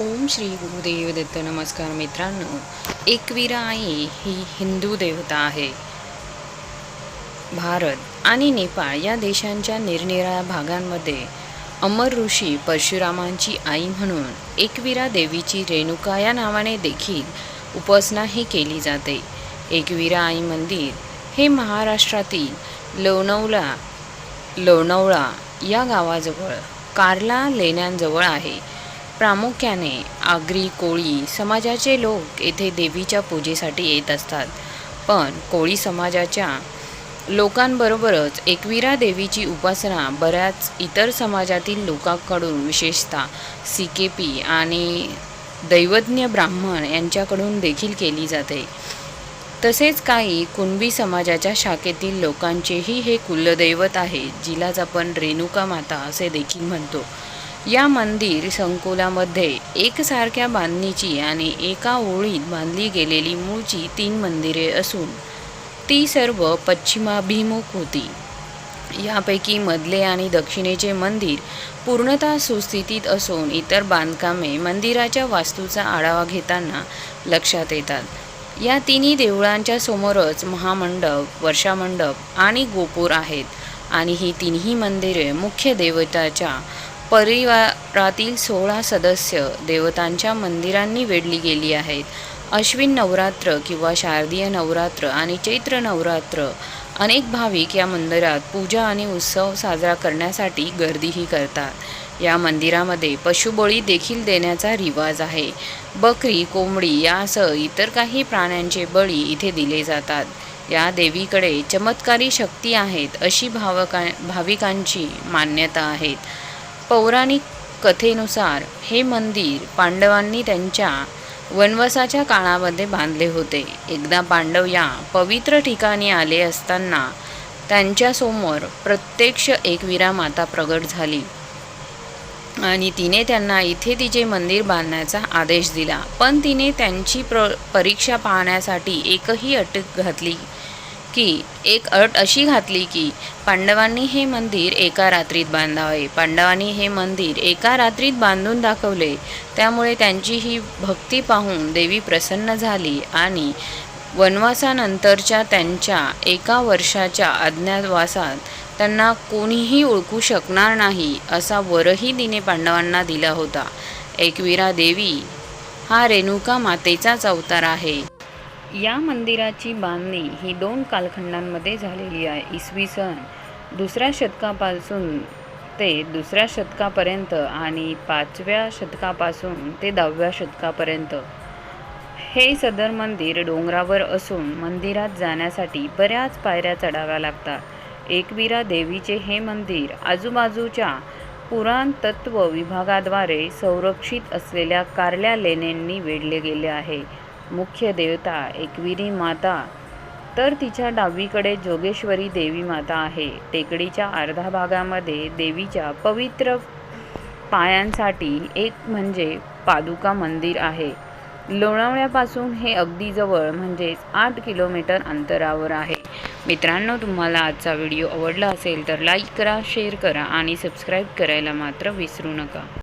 ओम श्री गुरुदेव दत्त नमस्कार मित्रांनो एकवीरा आई ही हिंदू देवता आहे. भारत आणि नेपाळ या देशांच्या निरनिराळ्या भागांमध्ये अमर ऋषी परशुरामांची आई म्हणून एकवीरा देवीची रेणुका या नावाने देखील उपासनाही केली जाते. एकवीरा आई मंदिर हे महाराष्ट्रातील लोणवला लोणवळा या गावाजवळ कार्ला लेण्यांजवळ आहे. प्रामुख्याने आगरी कोळी समाजाचे लोक येथे देवीच्या पूजेसाठी येत असतात. पण कोळी समाजाच्या लोकांबरोबरच एकविरा देवीची उपासना बऱ्याच इतर समाजातील लोकांकडून विशेषतः सी के पी आणि दैवज्ञ ब्राह्मण यांच्याकडून देखील केली जाते. तसेच काही कुणबी समाजाच्या शाखेतील लोकांचेही हे कुलदैवत आहे जिलाच आपण रेणुका माता असे देखील म्हणतो. या मंदिर संकुलामध्ये एकसारख्या बांधणीची आणि एका ओळीत बांधली गेलेली मूळची तीन मंदिरे असून ती सर्व पश्चिमाभिमुख होती. यापैकी मधले आणि दक्षिणेचे मंदिर पूर्णतः सुस्थितीत असून इतर बांधकामे मंदिराच्या वास्तूचा आढावा घेताना लक्षात येतात. या तिन्ही देवळांच्या समोरच महामंडप वर्षामंडप आणि गोपूर आहेत आणि ही तिन्ही मंदिरे मुख्य देवताच्या परिवारातील सोळा सदस्य देवतांच्या मंदिरांनी वेढली गेली आहेत. अश्विन नवरात्र किंवा शारदीय नवरात्र आणि चैत्र नवरात्र अनेक भाविक या मंदिरात पूजा आणि उत्सव साजरा करण्यासाठी गर्दीही करतात. या मंदिरामध्ये पशुबळी देखील देण्याचा रिवाज आहे. बकरी कोंबडी यासह इतर काही प्राण्यांचे बळी इथे दिले जातात. या देवीकडे चमत्कारी शक्ती आहेत अशी भावका भाविकांची मान्यता आहेत पौराणिक कथेनुसार हे मंदिर पांडवांनी त्यांच्या वनवासाच्या काळामध्ये बांधले होते. एकदा पांडव या पवित्र ठिकाणी आले असताना त्यांच्यासमोर प्रत्यक्ष एकवीरा माता प्रगट झाली आणि तिने त्यांना इथे तिचे मंदिर बांधण्याचा आदेश दिला. पण तिने त्यांची प्र परीक्षा पाहण्यासाठी एकही अटक घातली की एक अट अशी घातली की पांडवांनी हे मंदिर एका रात्रीत बांधावे. पांडवांनी हे मंदिर एका रात्रीत बांधून दाखवले. त्यामुळे त्यांची ही भक्ती पाहून देवी प्रसन्न झाली आणि वनवासानंतरच्या त्यांच्या एका वर्षाच्या अज्ञातवासात त्यांना कोणीही ओळखू शकणार नाही असा वरही तिने पांडवांना दिला होता. एकवीरा देवी हा रेणुका मातेचाच अवतार आहे. या मंदिराची बांधणी ही दोन कालखंडांमध्ये झालेली आहे. इसवी सन दुसऱ्या शतकापासून ते दुसऱ्या शतकापर्यंत आणि पाचव्या शतकापासून ते दहाव्या शतकापर्यंत. हे सदर मंदिर डोंगरावर असून मंदिरात जाण्यासाठी बऱ्याच पायऱ्या चढाव्या लागतात. एकवीरा देवीचे हे मंदिर आजूबाजूच्या पुराणतत्व विभागाद्वारे संरक्षित असलेल्या कारल्या लेण्यांनी वेढले गेले आहे. मुख्य देवता एकविरी माता. तर तिच्या डावीकडे जोगेश्वरी देवी माता आहे. टेकडीच्या अर्धा भागामध्ये देवीच्या पवित्र पायांसाठी एक म्हणजे पादुका मंदिर आहे. लोणावळ्यापासून हे अगदी जवळ म्हणजेच आठ किलोमीटर अंतरावर आहे. मित्रांनो तुम्हाला आजचा व्हिडिओ आवडला असेल तर लाईक करा शेअर करा आणि सबस्क्राईब करायला मात्र विसरू नका.